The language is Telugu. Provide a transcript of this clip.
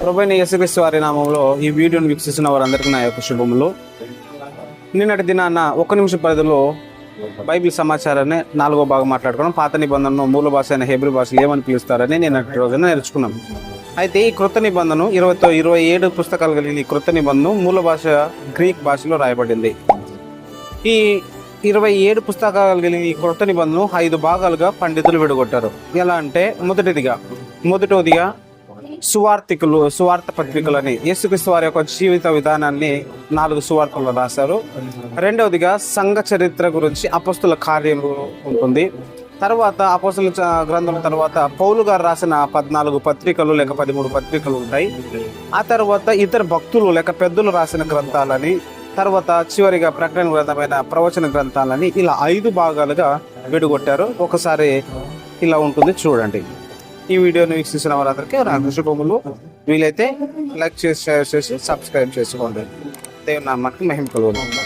ప్రభుని యేసుక్రీస్తు వారి నామంలో ఈ వీడియోను వీక్షిస్తున్న వారందరికీ నా యొక్క శుభములు. నిన్నటి దినాన ఒక నిమిషం పరిధిలో బైబిల్ సమాచారాన్ని నాలుగో భాగం మాట్లాడుకున్నాం. పాత నిబంధనను మూల భాష అయిన హెబ్రి భాషలు ఏమని పిలుస్తారని నిన్నటి రోజున నేర్చుకున్నాం. అయితే ఈ కృత నిబంధన ఇరవైతో ఇరవై ఏడు పుస్తకాలు కలిగిన ఈ కృత నిబంధన మూల భాష గ్రీక్ భాషలో రాయబడింది. ఈ ఇరవై ఏడు పుస్తకాలు కలిగిన ఈ కృత నిబంధనను ఐదు భాగాలుగా పండితులు విడగొట్టారు. ఎలా అంటే మొదటిదిగా మొదటిదిగా సువార్థికులు సువార్త పత్రికలని యేసుక్రీస్తు వారి యొక్క జీవిత విధానాన్ని నాలుగు సువార్తలు రాశారు. రెండవదిగా సంఘ చరిత్ర గురించి అపస్తుల కార్యము ఉంటుంది. తర్వాత అపస్తుల చ- గ్రంథం తర్వాత పౌలు గారు రాసిన పద్నాలుగు పత్రికలు లేక పదమూడు పత్రికలు ఉంటాయి. ఆ తర్వాత ఇతర భక్తులు లేక పెద్దలు రాసిన గ్రంథాలని తర్వాత చివరిగా ప్రకటన గ్రంథమైన ప్రవచన గ్రంథాలని ఇలా ఐదు భాగాలుగా విడగొట్టారు. ఒకసారి ఇలా ఉంటుంది చూడండి. ఈ వీడియోని వీక్షించిన వారందరికీ నా శుభములు వీలైతే లైక్ చేసి షేర్ చేసి సబ్స్క్రైబ్ చేసుకోండి. దేవుని నామానికి మహిమ కలుగుతుంది